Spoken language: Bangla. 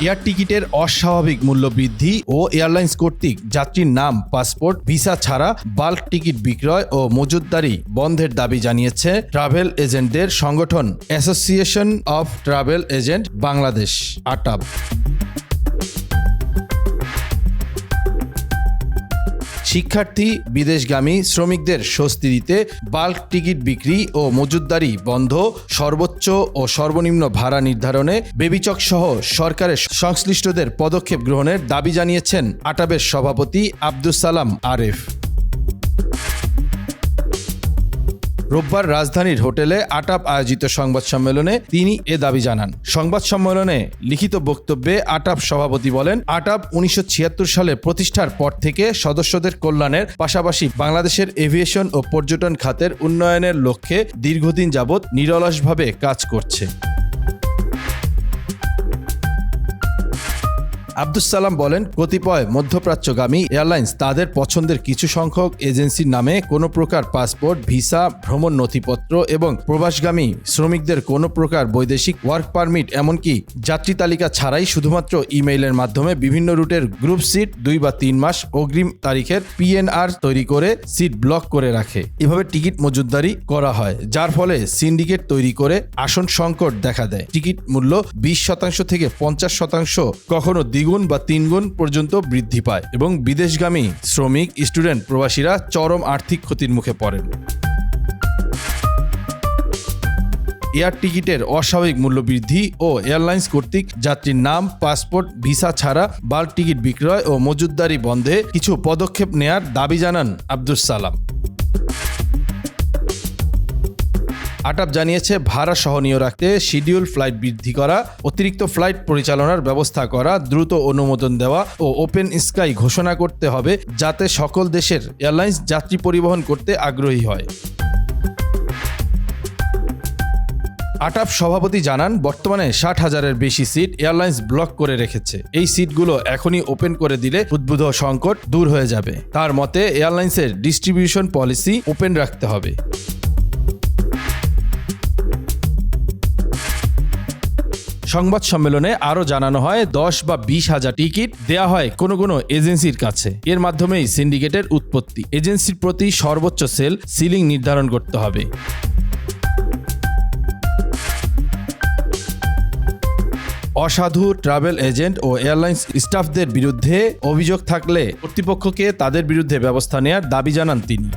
এয়ার টিকিটের অস্বাভাবিক মূল্য বৃদ্ধি ও এয়ারলাইন্স কর্তৃক যাত্রীর নাম, পাসপোর্ট, ভিসা ছাড়া বাল্ক টিকিট বিক্রয় ও মজুতদারি বন্ধের দাবি জানিয়েছে ট্রাভেল এজেন্টদের সংগঠন association of travel agent Bangladesh ATAB শিক্ষার্থী, বিদেশগামী শ্রমিকদের স্বস্তি দিতে বাল্ক টিকিট বিক্রি ও মজুতদারি বন্ধ, সর্বোচ্চ ও সর্বনিম্ন ভাড়া নির্ধারণে বেবিচক সহ সরকারের সংশ্লিষ্টদের পদক্ষেপ গ্রহণের দাবি জানিয়েছেন আটাবের সভাপতি আব্দুস সালাম আরেফ। রোববার রাজধানীর হোটেলে আটাপ আয়োজিত সংবাদ সম্মেলনে তিনি এ দাবি জানান। সংবাদ সম্মেলনে লিখিত বক্তব্যে আটাপ সভাপতি বলেন আটাপ উনিশশো ছিয়াত্তর সালে প্রতিষ্ঠার পর থেকে সদস্যদের কল্যাণের পাশাপাশি বাংলাদেশের এভিয়েশন ও পর্যটন খাতের উন্নয়নের লক্ষ্যে দীর্ঘদিন যাবৎ নিরলসভাবে কাজ করছে। আব্দুস সালাম বলেন, কতিপয় মধ্যপ্রাচ্যগামী এয়ারলাইন্স তাদের পছন্দের কিছু সংখ্যক এজেন্সির নামে কোনো প্রকার পাসপোর্ট, ভিসা, ভ্রমণ নথিপত্র এবং প্রবাসগামী শ্রমিকদের কোনো প্রকার বৈদেশিক ওয়ার্ক পারমিট, এমনকি যাত্রী তালিকা ছাড়াই শুধুমাত্র ইমেইলের মাধ্যমে বিভিন্ন রুটের গ্রুপ সিট দুই বা তিন মাস অগ্রিম তারিখের পিএনআর তৈরি করে সিট ব্লক করে রাখে। এভাবে টিকিট মজুতদারি করা হয়, যার ফলে সিন্ডিকেট তৈরি করে আসন সংকট দেখা দেয়। টিকিট মূল্য বিশ শতাংশ থেকে পঞ্চাশ শতাংশ, কখনো দ্বিগুণ বা তিনগুণ পর্যন্ত বৃদ্ধি পায় এবং বিদেশগামী শ্রমিক, স্টুডেন্ট, প্রবাসীরা চরম আর্থিক ক্ষতির মুখে পড়েন। এয়ার টিকিটের অস্বাভাবিক মূল্য বৃদ্ধি ও এয়ারলাইন্স কর্তৃক যাত্রীর নাম, পাসপোর্ট, ভিসা ছাড়া বাল্ক টিকিট বিক্রয় ও মজুতদারি বন্ধে কিছু পদক্ষেপ নেয়ার দাবি জানান আব্দুস সালাম। আটাপ জানিয়েছে, ভাড়া সহনীয় রাখতে শিডিউল ফ্লাইট বৃদ্ধি করা, অতিরিক্ত ফ্লাইট পরিচালনার ব্যবস্থা করা, দ্রুত অনুমোদন দেওয়া ও ওপেন স্কাই ঘোষণা করতে হবে যাতে সকল দেশের এয়ারলাইন্স যাত্রী পরিবহন করতে আগ্রহী হয়। আটাপ সভাপতি জানান, বর্তমানে ষাট হাজারের বেশি সিট এয়ারলাইন্স ব্লক করে রেখেছে। এই সিটগুলো এখনই ওপেন করে দিলে উদ্ভূত সংকট দূর হয়ে যাবে। তার মতে, এয়ারলাইন্সের ডিস্ট্রিবিউশন পলিসি ওপেন রাখতে হবে। সংবাদ সম্মেলনে আরও জানানো হয়, দশ বা বিশ হাজার টিকিট দেয়া হয় কোনো কোনো এজেন্সির কাছে। এর মাধ্যমেই সিন্ডিকেটের উৎপত্তি। এজেন্সির প্রতি সর্বোচ্চ সেল সিলিং নির্ধারণ করতে হবে। অসাধু ট্রাভেল এজেন্ট ও এয়ারলাইন্স স্টাফদের বিরুদ্ধে অভিযোগ থাকলে কর্তৃপক্ষকে তাদের বিরুদ্ধে ব্যবস্থা নেয়ার দাবি জানান তিনি।